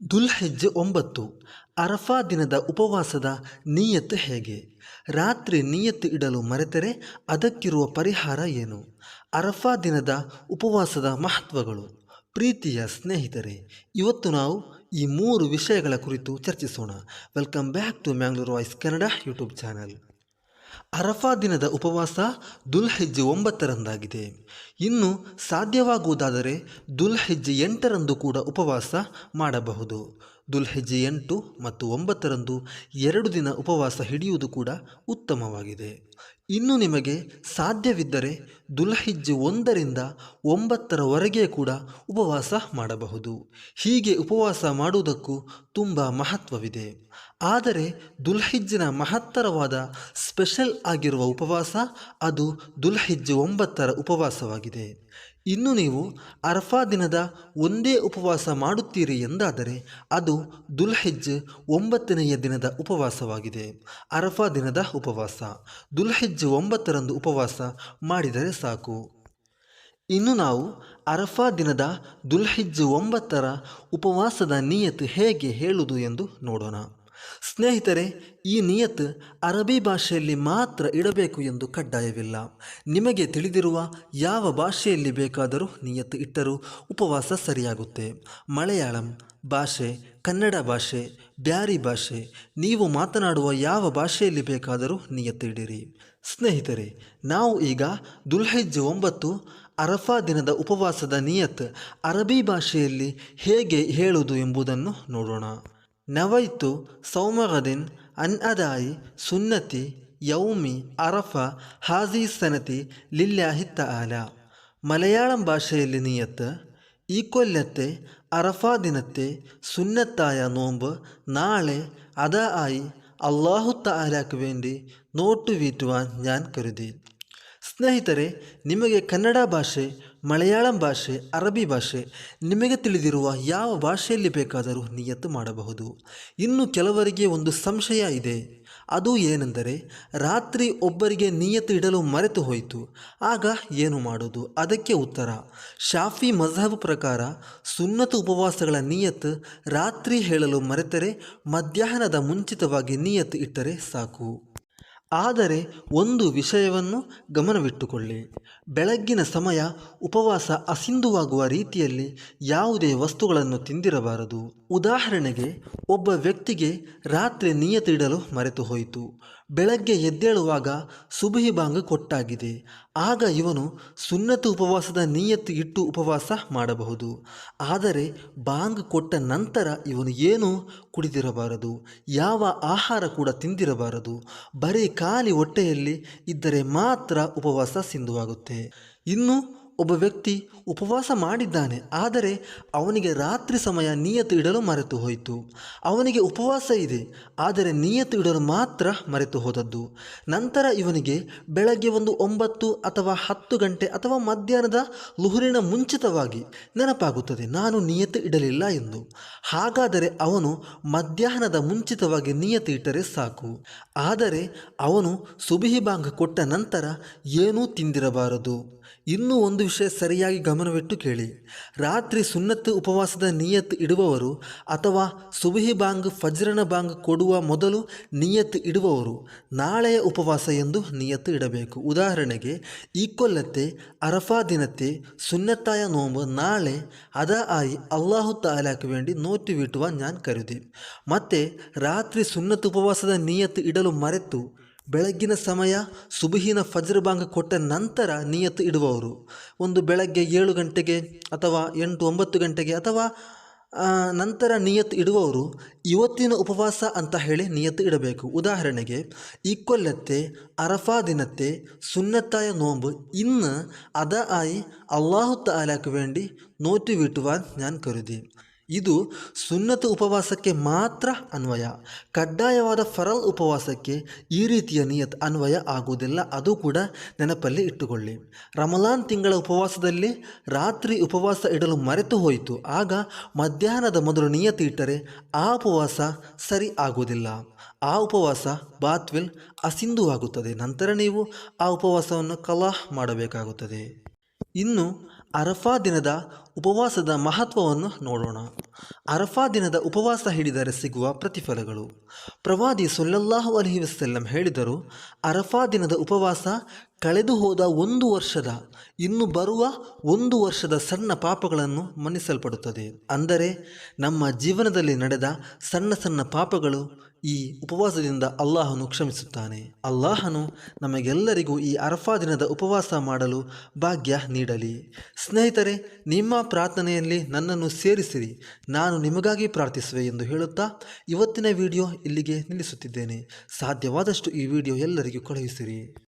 ದುಲ್ಹೆಜ್ಜೆ ಒಂಬತ್ತು, ಅರಫಾ ದಿನದ ಉಪವಾಸದ ನಿಯತ್ ಹೇಗೆ? ರಾತ್ರಿ ನಿಯತ್ ಇಡಲು ಮರೆತರೆ ಅದಕ್ಕಿರುವ ಪರಿಹಾರ ಏನು? ಅರಫಾ ದಿನದ ಉಪವಾಸದ ಮಹತ್ವಗಳು. ಪ್ರೀತಿಯ ಸ್ನೇಹಿತರೆ, ಇವತ್ತು ನಾವು ಈ ಮೂರು ವಿಷಯಗಳ ಕುರಿತು ಚರ್ಚಿಸೋಣ. Welcome back to Mangalore voice Kannada YouTube channel ಅರಫಾ ದಿನದ ಉಪವಾಸ ದುಲ್ಹೆಜ್ಜೆ ಒಂಬತ್ತರಂದಾಗಿದೆ. ಇನ್ನು ಸಾಧ್ಯವಾಗುವುದಾದರೆ ದುಲ್ಹೆಜ್ಜೆ ಎಂಟರಂದು ಕೂಡ ಉಪವಾಸ ಮಾಡಬಹುದು. ದುಲ್ಹೆಜ್ಜೆ ಎಂಟು ಮತ್ತು ಒಂಬತ್ತರಂದು ಎರಡು ದಿನ ಉಪವಾಸ ಹಿಡಿಯುವುದು ಕೂಡ ಉತ್ತಮವಾಗಿದೆ. ಇನ್ನು ನಿಮಗೆ ಸಾಧ್ಯವಿದ್ದರೆ ದುಲ್ಹಿಜ್ಜೆ ಒಂದರಿಂದ ಒಂಬತ್ತರವರೆಗೆ ಕೂಡ ಉಪವಾಸ ಮಾಡಬಹುದು. ಹೀಗೆ ಉಪವಾಸ ಮಾಡುವುದಕ್ಕೂ ತುಂಬ ಮಹತ್ವವಿದೆ. ಆದರೆ ದುಲ್ಹಿಜ್ಜಿನ ಮಹತ್ತರವಾದ ಸ್ಪೆಷಲ್ ಆಗಿರುವ ಉಪವಾಸ ಅದು ದುಲ್ಹಿಜ್ಜೆ ಒಂಬತ್ತರ ಉಪವಾಸವಾಗಿದೆ. ಇನ್ನು ನೀವು ಅರಫಾ ದಿನದ ಒಂದೇ ಉಪವಾಸ ಮಾಡುತ್ತೀರಿ ಎಂದಾದರೆ ಅದು ದುಲ್ಹಿಜ್ ಒಂಬತ್ತನೆಯ ದಿನದ ಉಪವಾಸವಾಗಿದೆ. ಅರಫಾ ದಿನದ ಉಪವಾಸ. ದುಲ್ಹಿಜ್ ಒಂಬತ್ತರಂದು ಉಪವಾಸ ಮಾಡಿದರೆ ಸಾಕು. ಇನ್ನು ನಾವು ಅರಫಾ ದಿನದ ದುಲ್ಹಿಜ್ ಒಂಬತ್ತರ ಉಪವಾಸದ ನಿಯತ್ ಹೇಗೆ ಹೇಳುವುದು ಎಂದು ನೋಡೋಣ. ಸ್ನೇಹಿತರೆ, ಈ ನಿಯತ್ ಅರಬಿ ಭಾಷೆಯಲ್ಲಿ ಮಾತ್ರ ಇಡಬೇಕು ಎಂದು ಕಡ್ಡಾಯವಿಲ್ಲ. ನಿಮಗೆ ತಿಳಿದಿರುವ ಯಾವ ಭಾಷೆಯಲ್ಲಿ ಬೇಕಾದರೂ ನಿಯತ್ ಇಟ್ಟರೂ ಉಪವಾಸ ಸರಿಯಾಗುತ್ತೆ. ಮಲಯಾಳಂ ಭಾಷೆ, ಕನ್ನಡ ಭಾಷೆ, ಬ್ಯಾರಿ ಭಾಷೆ, ನೀವು ಮಾತನಾಡುವ ಯಾವ ಭಾಷೆಯಲ್ಲಿ ಬೇಕಾದರೂ ನಿಯತ್ ಇಡಿರಿ. ಸ್ನೇಹಿತರೆ, ನಾವು ಈಗ ದುಲ್ಹೈಜ್ ಒಂಬತ್ತು ಅರಫಾ ದಿನದ ಉಪವಾಸದ ನಿಯತ್ ಅರಬಿ ಭಾಷೆಯಲ್ಲಿ ಹೇಗೆ ಹೇಳುವುದು ಎಂಬುದನ್ನು ನೋಡೋಣ. നവൈത്തു സൗമഹദിൻ അൻ അദായി സുന്നത്തി യൗമി അറഫ ഹാസി സനത്തി ലില്ലാഹി തആല. മലയാളം ഭാഷയിൽ നീയത്ത് ഈ കൊല്ലത്തെ അറഫ ദിനത്തെ സുന്നത്തായ നോമ്പ് നാളെ അതാ ആയി അള്ളാഹുത്ത ആലാക്ക് വേണ്ടി നോട്ടുവീറ്റുവാൻ ഞാൻ കരുതി. ಸ್ನೇಹಿತರೆ, ನಿಮಗೆ ಕನ್ನಡ ಭಾಷೆ, ಮಲಯಾಳಂ ಭಾಷೆ, ಅರಬಿ ಭಾಷೆ, ನಿಮಗೆ ತಿಳಿದಿರುವ ಯಾವ ಭಾಷೆಯಲ್ಲಿ ಬೇಕಾದರೂ ನಿಯತ್ತು ಮಾಡಬಹುದು. ಇನ್ನು ಕೆಲವರಿಗೆ ಒಂದು ಸಂಶಯ ಇದೆ. ಅದು ಏನೆಂದರೆ, ರಾತ್ರಿ ಒಬ್ಬರಿಗೆ ನಿಯತ್ತು ಇಡಲು ಮರೆತು ಹೋಯಿತು. ಆಗ ಏನು ಮಾಡೋದು? ಅದಕ್ಕೆ ಉತ್ತರ. ಶಾಫಿ ಮಜಹಬ್ ಪ್ರಕಾರ, ಸುನ್ನತ ಉಪವಾಸಗಳ ನಿಯತ್ತು ರಾತ್ರಿ ಹೇಳಲು ಮರೆತರೆ, ಮಧ್ಯಾಹ್ನದ ಮುಂಚಿತವಾಗಿ ನಿಯತ್ತು ಇಟ್ಟರೆ ಸಾಕು. ಆದರೆ ಒಂದು ವಿಷಯವನ್ನು ಗಮನವಿಟ್ಟುಕೊಳ್ಳಿ. ಬೆಳಗ್ಗಿನ ಸಮಯ ಉಪವಾಸ ಅಸಿಂಧುವಾಗುವ ರೀತಿಯಲ್ಲಿ ಯಾವುದೇ ವಸ್ತುಗಳನ್ನು ತಿಂದಿರಬಾರದು. ಉದಾಹರಣೆಗೆ, ಒಬ್ಬ ವ್ಯಕ್ತಿಗೆ ರಾತ್ರಿ ನಿಯತಿಡಲು ಮರೆತು ಹೋಯಿತು ಬೆಳಗ್ಗೆ ಎದ್ದೇಳುವಾಗ ಸುಬಹಿ ಬಾಂಗ್ ಕೊಟ್ಟಾಗಿದೆ. ಆಗ ಇವನು ಸುನ್ನತ ಉಪವಾಸದ ನಿಯತ್ತು ಇಟ್ಟು ಉಪವಾಸ ಮಾಡಬಹುದು. ಆದರೆ ಬಾಂಗ್ ಕೊಟ್ಟ ನಂತರ ಇವನು ಏನೂ? ಕುಡಿದಿರಬಾರದು. ಯಾವ ಆಹಾರ ಕೂಡ ತಿಂದಿರಬಾರದು. ಬರೀ ಖಾಲಿ ಹೊಟ್ಟೆಯಲ್ಲಿ ಇದ್ದರೆ ಮಾತ್ರ ಉಪವಾಸ ಸಿಂಧುವಾಗುತ್ತೆ. ಇನ್ನು ಒಬ್ಬ ವ್ಯಕ್ತಿ ಉಪವಾಸ ಮಾಡಿದ್ದಾನೆ, ಆದರೆ ಅವನಿಗೆ ರಾತ್ರಿ ಸಮಯ ನಿಯತ್ತು ಇಡಲು ಮರೆತು ಹೋಯಿತು. ಅವನಿಗೆ ಉಪವಾಸ ಇದೆ, ಆದರೆ ನಿಯತ್ತು ಇಡಲು ಮಾತ್ರ ಮರೆತು ಹೋದದ್ದು. ನಂತರ ಇವನಿಗೆ ಬೆಳಗ್ಗೆ ಒಂದು ಒಂಬತ್ತು ಅಥವಾ ಹತ್ತು ಗಂಟೆ ಅಥವಾ ಮಧ್ಯಾಹ್ನದ ಲುಹುರಿನ ಮುಂಚಿತವಾಗಿ ನೆನಪಾಗುತ್ತದೆ, ನಾನು ನಿಯತ್ತು ಇಡಲಿಲ್ಲ ಎಂದು. ಹಾಗಾದರೆ ಅವನು ಮಧ್ಯಾಹ್ನದ ಮುಂಚಿತವಾಗಿ ನಿಯತ್ತು ಇಟ್ಟರೆ ಸಾಕು. ಆದರೆ ಅವನು ಸುಬಿಹಿ ಬಾಂಗ್ ಕೊಟ್ಟ ನಂತರ ಏನೂ ತಿಂದಿರಬಾರದು. ಇನ್ನೂ ಒಂದು ವಿಷಯ ಸರಿಯಾಗಿ ಗಮನವಿಟ್ಟು ಕೇಳಿ. ರಾತ್ರಿ ಸುನ್ನತ್ ಉಪವಾಸದ ನಿಯತ್ ಇಡುವವರು ಅಥವಾ ಸುಬಿಹಿ ಬಾಂಗ್ ಫಜ್ರನ ಬಾಂಗ್ ಕೊಡುವ ಮೊದಲು ನಿಯತ್ ಇಡುವವರು ನಾಳೆಯ ಉಪವಾಸ ಎಂದು ನಿಯತ್ತು ಇಡಬೇಕು. ಉದಾಹರಣೆಗೆ ಈ ಕೊಲ್ಲತ್ತೆ ಅರಫಾ ದಿನತೆ ನೋಂಬ ನಾಳೆ ಅದ ಆಯಿ ಅಲ್ಲಾಹು ತಾಲಾಕು ವೇಂಡಿ ನೋಟು ಬಿಟ್ಟುವ ನಾನು ಕರೆದಿ ಮತ್ತೆ, ರಾತ್ರಿ ಸುನ್ನತ್ ಉಪವಾಸದ നിയത്ത് ಇಡಲು ಮರೆತು ಬೆಳಗ್ಗಿನ ಸಮಯ ಸುಬಹಿನ ಫಜ್ರಬಾಂಗ ಕೊಟ್ಟ ನಂತರ ನಿಯತ್ತು ಇಡುವವರು. ಒಂದು ಬೆಳಗ್ಗೆ ಏಳು ಗಂಟೆಗೆ ಅಥವಾ ಎಂಟು ಒಂಬತ್ತು ಗಂಟೆಗೆ ಅಥವಾ ನಂತರ ನಿಯತ್ತು ಇಡುವವರು ಇವತ್ತಿನ ಉಪವಾಸ ಅಂತ ಹೇಳಿ ನಿಯತ್ತು ಇಡಬೇಕು. ಉದಾಹರಣೆಗೆ ಈಕ್ವಲ್ಲತ್ತೆ ಅರಫಾ ದಿನತ್ತೆ ನೋಂಬು, ಇನ್ನು ಅದ ಆಯಿ ಅಲ್ಲಾಹುತ അള്ളാഹു ವೇಂಡಿ വേണ്ടി നോറ്റുവീട്ടുവാൻ ನಾನು ಕರುದಿ. ಇದು ಸುನ್ನತ ಉಪವಾಸಕ್ಕೆ ಮಾತ್ರ ಅನ್ವಯ. ಕಡ್ಡಾಯವಾದ ಫರಲ್ ಉಪವಾಸಕ್ಕೆ ಈ ರೀತಿಯ ನಿಯತ್ ಅನ್ವಯ ಆಗುವುದಿಲ್ಲ. ಅದು ಕೂಡ ನೆನಪಲ್ಲಿ ಇಟ್ಟುಕೊಳ್ಳಿ. ರಮಲಾನ್ ತಿಂಗಳ ಉಪವಾಸದಲ್ಲಿ ರಾತ್ರಿ ಉಪವಾಸ ಇಡಲು ಮರೆತು ಹೋಯಿತು. ಆಗ ಮಧ್ಯಾಹ್ನದ ಮೊದಲು ನಿಯತಿ ಇಟ್ಟರೆ ಆ ಉಪವಾಸ ಸರಿ ಆಗುವುದಿಲ್ಲ. ಆ ಉಪವಾಸ ಬಾತ್ವಿಲ್ ಅಸಿಂಧುವಾಗುತ್ತದೆ ನಂತರ ನೀವು ಆ ಉಪವಾಸವನ್ನು ಕಲಾಹ್ ಮಾಡಬೇಕಾಗುತ್ತದೆ. ಇನ್ನು ಅರಫಾ ದಿನದ ಉಪವಾಸದ ಮಹತ್ವವನ್ನು ನೋಡೋಣ. ಅರಫಾ ದಿನದ ಉಪವಾಸ ಹಿಡಿದರೆ ಸಿಗುವ ಪ್ರತಿಫಲಗಳು. ಪ್ರವಾದಿ ಸೊಲ್ಲಲ್ಲಾಹು ಅಲಹಿ ವಸಲ್ಲಂ ಹೇಳಿದರು, ಅರಫಾ ದಿನದ ಉಪವಾಸ ಕಳೆದು ಹೋದ ಒಂದು ವರ್ಷದ, ಇನ್ನು ಬರುವ ಒಂದು ವರ್ಷದ ಸಣ್ಣ ಪಾಪಗಳನ್ನು ಮನ್ನಿಸಲ್ಪಡುತ್ತದೆ. ಅಂದರೆ ನಮ್ಮ ಜೀವನದಲ್ಲಿ ನಡೆದ ಸಣ್ಣ ಸಣ್ಣ ಪಾಪಗಳು ಈ ಉಪವಾಸದಿಂದ ಅಲ್ಲಾಹನು ಕ್ಷಮಿಸುತ್ತಾನೆ. ಅಲ್ಲಾಹನು ನಮಗೆಲ್ಲರಿಗೂ ಈ ಅರಫಾ ದಿನದ ಉಪವಾಸ ಮಾಡಲು ಭಾಗ್ಯ ನೀಡಲಿ. ಸ್ನೇಹಿತರೆ, ನಿಮ್ಮ ಪ್ರಾರ್ಥನೆಯಲ್ಲಿ ನನ್ನನ್ನು ಸೇರಿಸಿರಿ. ನಾನು ನಿಮಗಾಗಿ ಪ್ರಾರ್ಥಿಸುವೆ ಎಂದು ಹೇಳುತ್ತಾ ಇವತ್ತಿನ ವಿಡಿಯೋ ಇಲ್ಲಿಗೆ ನಿಲ್ಲಿಸುತ್ತಿದ್ದೇನೆ. ಸಾಧ್ಯವಾದಷ್ಟು ಈ ವಿಡಿಯೋ ಎಲ್ಲರಿಗೂ ಕಳುಹಿಸಿರಿ.